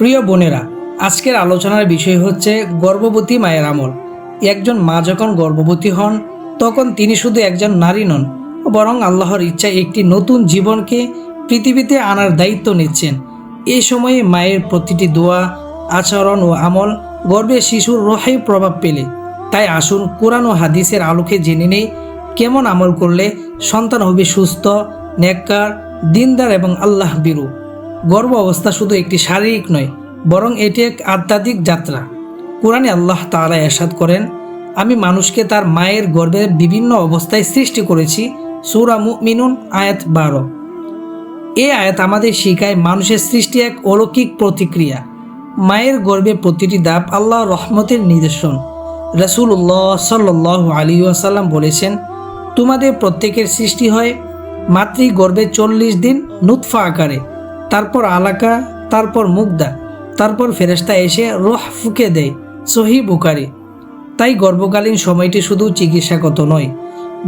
প্রিয় বোনেরা, আজকের আলোচনার বিষয় হচ্ছে গর্ভবতী মায়ের আমল। একজন মা যখন গর্ভবতী হন, তখন তিনি শুধু একজন নারী নন, বরং আল্লাহর ইচ্ছায় একটি নতুন জীবনকে পৃথিবীতে আনার দায়িত্ব নিচ্ছেন। এই সময়ে মায়ের প্রতিটি দোয়া, আচরণ ও আমল গর্ভে শিশুর রহে প্রভাব পেলে। তাই আসুন কোরআন ও হাদিসের আলোকে জেনে নেই, কেমন আমল করলে সন্তান হবে সুস্থ, নেককার, দিনদার এবং আল্লাহ বিরু গর্ভ অবস্থা শুধু একটি শারীরিক নয়, বরং এটি এক আধ্যাত্মিক যাত্রা। কোরআনে আল্লাহ তাআলা এরশাদ করেন, আমি মানুষকে তার মায়ের গর্ভে বিভিন্ন অবস্থায় সৃষ্টি করেছি। সুরা মুমিনুন, আয়াত বারো। এ আয়াত আমাদের শিখায় মানুষের সৃষ্টি এক অলৌকিক প্রতিক্রিয়া। মায়ের গর্ভে প্রতিটি দাপ আল্লাহ রহমতের নিদর্শন। রসুল্লাহ সাল্লাহ আলী আসাল্লাম বলেছেন, তোমাদের প্রত্যেকের সৃষ্টি হয় মাতৃ গর্ভে চল্লিশ দিন নুৎফা আকারে। তারপর আলাকা, তারপর মুগদা, তারপর ফেরেস্তা এসে রোহ ফুকে দেয় সহি বুকারি তাই গর্ভকালীন সময়টি শুধু চিকিৎসাগত নয়,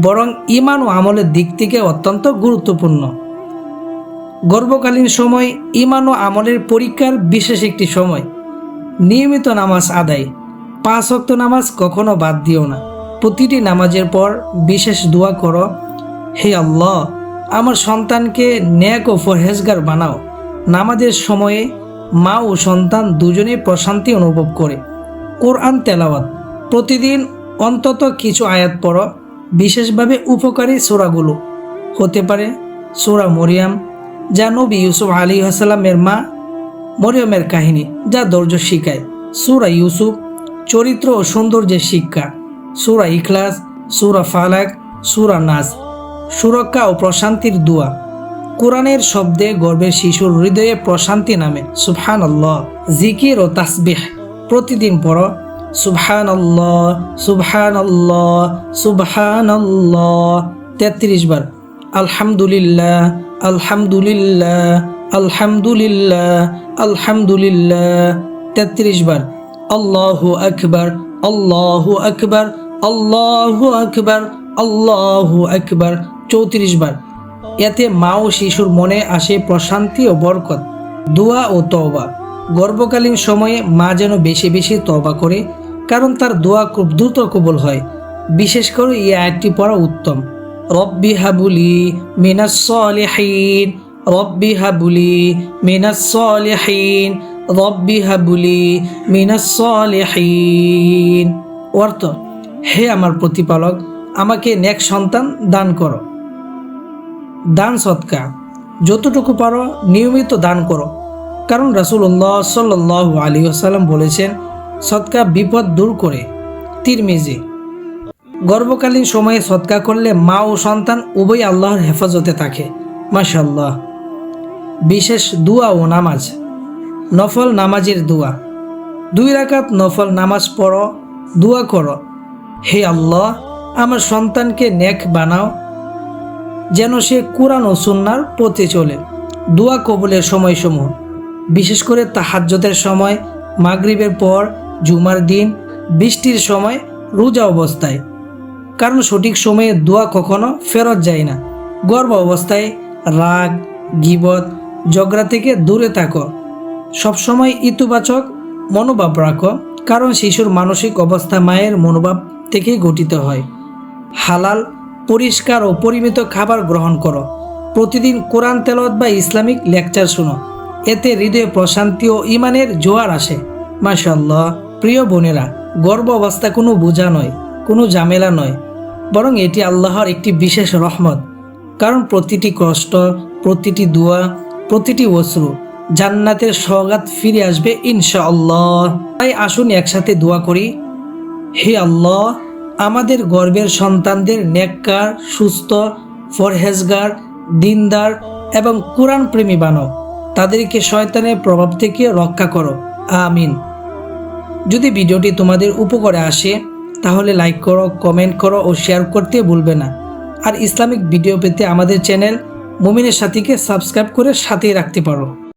বরং ইমান ও আমলের দিক থেকে অত্যন্ত গুরুত্বপূর্ণ। গর্ভকালীন সময় ইমান ও আমলের পরীক্ষার বিশেষ একটি সময়। নিয়মিত নামাজ আদায়, পাঁচ অক্ত নামাজ কখনো বাদ দিও না। প্রতিটি নামাজের পর বিশেষ দোয়া করো, হে আল্লাহ, আমার সন্তানকে ন্যাক ও ফরহেজগার বানাও। নামাজের সময়ে মা ও সন্তান দুজনেই প্রশান্তি অনুভব করে। কোরআন তেলাওয়াত। প্রতিদিন অন্তত কিছু আয়াত পড়ো, বিশেষভাবে উপকারী সোরাগুলো। হতে পারে সোরা মরিয়াম, যা নবী ইউসুফ আলী হাসালামের মা মরিয়মের কাহিনী, যা ধৈর্য শিখায়। সুরা ইউসুফ, চরিত্র ও সৌন্দর্যের শিক্ষা। সুরা ইখলাস, সুরা ফালাক, সুরা নাজ সুরক্ষা ও প্রশান্তির দোয়া। কোরআনের শব্দে গর্বের শিশুর হৃদয়ে প্রশান্তি নামে সুবহান আল্লাহ জিকির ও তাসবিহ। প্রতিদিন পড়ো সুবহান আল্লাহ সুবহান আল্লাহ সুবহান আল্লাহ তেত্রিশ বার। আলহামদুলিল্লাহ আলহামদুলিল্লাহ আলহামদুলিল্লাহ আলহামদুলিল্লাহ, তেত্রিশ বার। আল্লাহু আকবার আল্লাহু আকবার আল্লাহু আকবার আল্লাহু আকবার, চৌত্রিশ বার। এতে মা ও শিশুর মনে আসে প্রশান্তি ও বরকত, দোয়া ও তওবা। গর্ভকালীন সময়ে মা যেন বেশি বেশি তওবা করে, কারণ তার দোয়া খুব দ্রুত কবুল হয়। বিশেষ করে এই আয়াতটি পড়া উত্তম। রব্বি হাবুলি মিনাস সলিহিন, রব্বি হাবুলি মিনাস সলিহিন, রব্বি হাবুলি মিনাস সলিহিন। অর্থ, হে আমার প্রতিপালক, আমাকে নেক সন্তান দান করো। দান সৎকা। যতটুকু পারো নিয়মিত দান করো। কারণ রাসুল্লাহ সাল্লাহ আলী আসাল্লাম বলেছেন, সৎকা বিপদ দূর করে। তিরমিজি গর্ভকালীন সময়ে সৎকা করলে মা ও সন্তান উভয় আল্লাহর হেফাজতে থাকে। মাশাল্লাহ বিশেষ দুয়া ও নামাজ, নফল নামাজের দুয়া। দুই রাকাত নফল নামাজ পড়ো, দুয়া করো। হে আল্লাহ, আমার সন্তানকে নেক বানাও যেন সে কোরআন ও সুন্নার পথে চলে। দোয়া কবুলের সময়সমূহ। বিশেষ করে তাহাজ্জতের সময়, মাগরিবের পর, জুমার দিন, বৃষ্টির সময়, রোজা অবস্থায়। কারণ সঠিক সময়ে দোয়া কখনো ফেরত যায় না। গর্ভ অবস্থায় রাগ, গিবত, ঝগড়া থেকে দূরে থাকো। সবসময় ইতিবাচক মনোভাব রাখো, কারণ শিশুর মানসিক অবস্থা মায়ের মনোভাব থেকেই গঠিত হয়। হালাল পরিষ্কার ও পরিমিত খাবার গ্রহণ করো। প্রতিদিন কোরআন তেলত বা ইসলামিক লেকচার শুনো। এতে হৃদয়ে প্রশান্তি ও ইমানের জোয়ার আসে। মাশাল্লাহ প্রিয় বোনেরা গর্ভ অবস্থা কোনো বোঝা নয়, কোনো ঝামেলা নয়। বরং এটি আল্লাহর একটি বিশেষ রহমত। কারণ প্রতিটি কষ্ট, প্রতিটি দোয়া, প্রতিটি অশ্রু জান্নাতের সগাত ফিরে আসবে ইনশাআল্লাহ। তাই আসুন একসাথে দোয়া করি, হে আল্লাহ আমাদের গর্বের সন্তানদের নেককার, সুস্থ, ফরহেজগার, দিনদার এবং কোরআন প্রেমী বানো তাদেরকে শয়তানের প্রভাব থেকে রক্ষা করো। আমিন। যদি ভিডিওটি তোমাদের উপকারে আসে, তাহলে লাইক করো, কমেন্ট করো ও শেয়ার করতে ভুলবে না। আর ইসলামিক ভিডিও পেতে আমাদের চ্যানেল মুমিনের সাথীকে সাবস্ক্রাইব করে সাথেই রাখতে পারো।